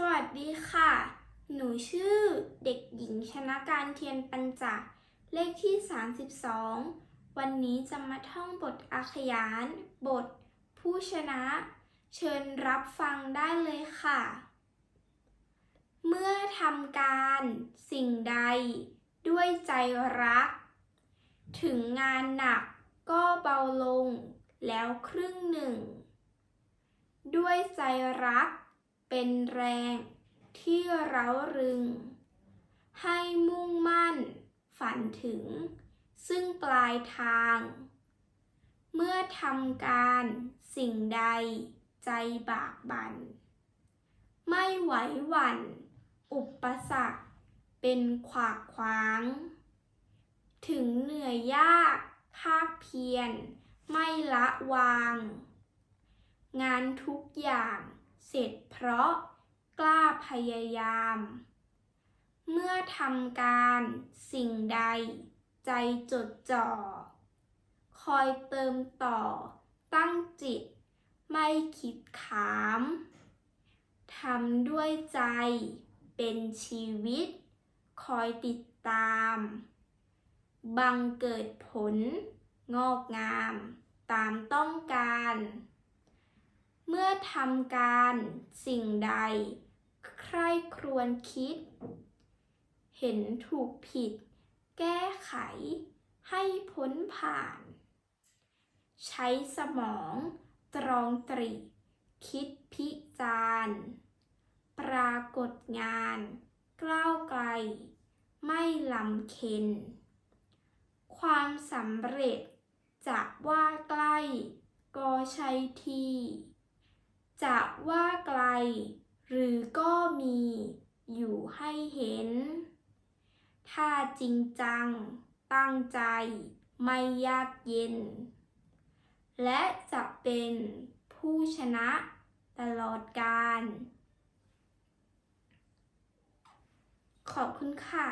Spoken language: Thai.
สวัสดีค่ะ หนูชื่อเด็กหญิงชนะการเทียนปัญจกเลขที่ 32 วันนี้จะมาท่องบทอาขยาน บท ผู้ชนะ เชิญรับฟังได้เลยค่ะ เมื่อทำการสิ่งใด ด้วยใจรัก ถึงงานหนักก็เบาลงแล้วครึ่งหนึ่ง ด้วยใจรัก เป็นแรงที่เร้ารึง ให้มุ่งมั่น ฝันถึง ซึ่งปลายทาง เมื่อทำการสิ่งใดใจบากบัน่น ไม่ไหวหวั่น อุปสรรคเป็นขวากขวาง ถึงเหนื่อยยากภาคเพียร ไม่ละวาง งานทุกอย่าง สร็จเพราะกล้าพยายาม เมื่อทำการสิ่งใด ใจจดจ่อ คอยเติมต่อ ตั้งจิต ไม่คิดขามทำด้วยใจเป็นชีวิต คอยติดตาม บังเกิดผล งอกงาม ตามต้องการ เมื่อทำการสิ่งใด ใคร่ครวญคิด เห็นถูกผิด แก้ไข ให้พ้นผ่าน ใช้สมอง ตรองตริคิดพิจารณ์ปรากฏงาน กล้าวไกล ไม่ลำเค็น ความสำเร็จจะว่าใกล้ ก็ใช่ที่ จะว่าไกล หรือก็มี อยู่ให้เห็น ถ้าจริงจัง ตั้งใจ ไม่ยากเย็น และจะเป็นผู้ชนะตลอดกาลขอบคุณค่ะ